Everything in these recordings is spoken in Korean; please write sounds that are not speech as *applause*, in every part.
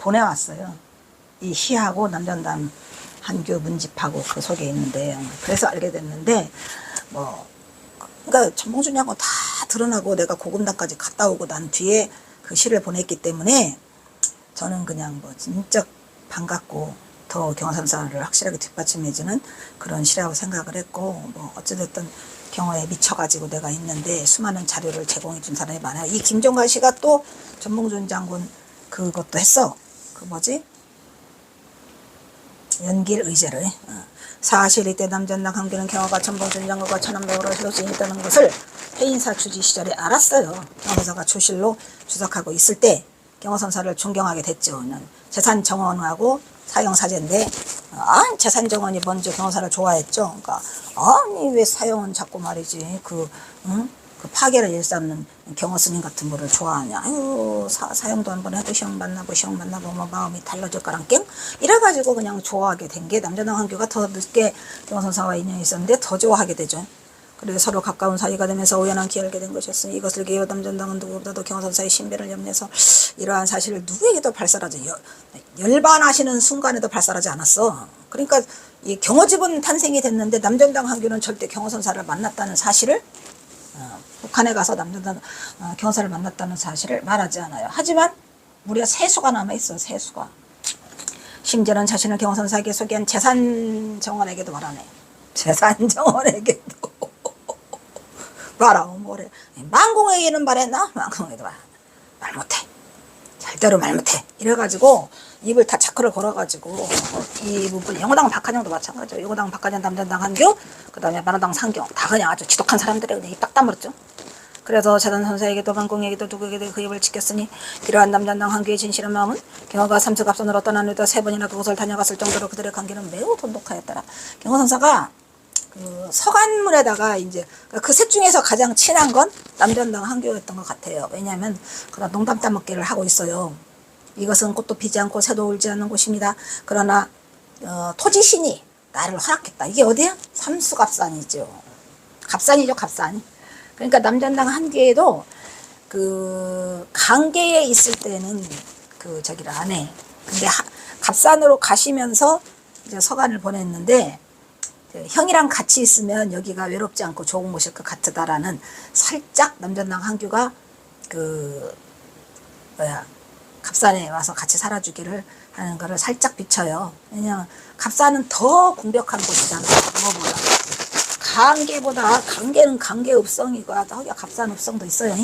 보내왔어요. 이 시하고 남전단 한교 문집하고 그 속에 있는데 그래서 알게 됐는데 뭐 그러니까 전봉준이하고 다 드러나고 내가 고금단까지 갔다 오고 난 뒤에 그 시를 보냈기 때문에 저는 그냥 뭐 진짜 반갑고 더 경화삼사를 확실하게 뒷받침해주는 그런 시라고 생각을 했고 뭐 어찌됐든 경호에 미쳐가지고 내가 있는데 수많은 자료를 제공해 준 사람이 많아요. 이 김종관 씨가 또 전봉준 장군 그것도 했어. 그 뭐지? 연길 의제를 어. 사실 이때 남전당 강기는 경화가 전봉준 장군과 천암도로 효진이 있다는 것을 해인사 주지 시절에 알았어요. 경호사가 주실로 주석하고 있을 때 경호선사를 존경하게 됐죠. 는 재산 정원하고 사형 사제인데 아 재산 정원이 먼저 경호사를 좋아했죠. 그러니까 아니 왜 사형은 자꾸 말이지 그 응? 그 파괴를 일삼는 경호 스님 같은 거를 좋아하냐. 아유, 사, 사형도 한번 해도 시험 만나고, 시험 만나고, 뭐 마음이 달라질 거랑 깽? 이래가지고 그냥 좋아하게 된 게 남자당 한교가 더 늦게 경호 선사와 인연이 있었는데 더 좋아하게 되죠. 그래서 서로 가까운 사이가 되면서 우연한 기회를 된 것이었으니 이것을 기여 남전당은 누구보다도 경호선사의 신비를 염려해서 이러한 사실을 누구에게도 발설하지 여- 열반하시는 순간에도 발설하지 않았어. 그러니까 이 경호집은 탄생이 됐는데 남전당 한교는 절대 경호선사를 만났다는 사실을 어, 북한에 가서 남전당 어, 경호사를 만났다는 사실을 말하지 않아요. 하지만 무려 세수가 남아 있어 세수가. 심지어는 자신을 경호선사에게 소개한 재산 정원에게도 말하네. *laughs* 재산 정원에게도. 말아 뭐래 망공에게는 말했나 망공에도 말, 말 못해 절대로 말 못해. 이래가지고 입을 다 차크를 걸어가지고 이 부분 영호당 박한영도 마찬가지죠 영호당 박한영 남전당 한교 그 다음에 만화당 상경. 다 그냥 아주 지독한 사람들이 그냥 입딱 다물었죠. 그래서 재단 선사에게도 방공에게도 누구에게도 그 입을 지켰으니 이러한 남전당 한교의 진실한 마음은 경호가 삼척 앞선으로 떠난 후에도 세 번이나 그곳을 다녀갔을 정도로 그들의 관계는 매우 돈독하였더라. 경호 선사가 그 서간문에다가 이제 그 셋 중에서 가장 친한 건 남전당 한교였던 것 같아요. 왜냐하면 그런 농담 따먹기를 하고 있어요. 이것은 꽃도 피지 않고 새도 울지 않는 곳입니다. 그러나 어, 토지신이 나를 허락했다. 이게 어디야? 삼수갑산이죠. 갑산이죠, 갑산. 그러니까 남전당 한계에도 그 강계에 있을 때는 그 저기를 안 해. 근데 하, 갑산으로 가시면서 이제 서간을 보냈는데 그 형이랑 같이 있으면 여기가 외롭지 않고 좋은 곳일 것 같다라는 살짝 남전당 한규가 그 뭐야 갑산에 와서 같이 살아주기를 하는 거를 살짝 비춰요. 왜냐 갑산은 더 공벽한 곳이잖아. 뭐보다 강계보다 강계는 강계읍성이고 거기가 갑산 읍성도 있어요.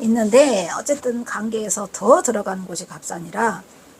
있는데 어쨌든 강계에서 더 들어가는 곳이 갑산이라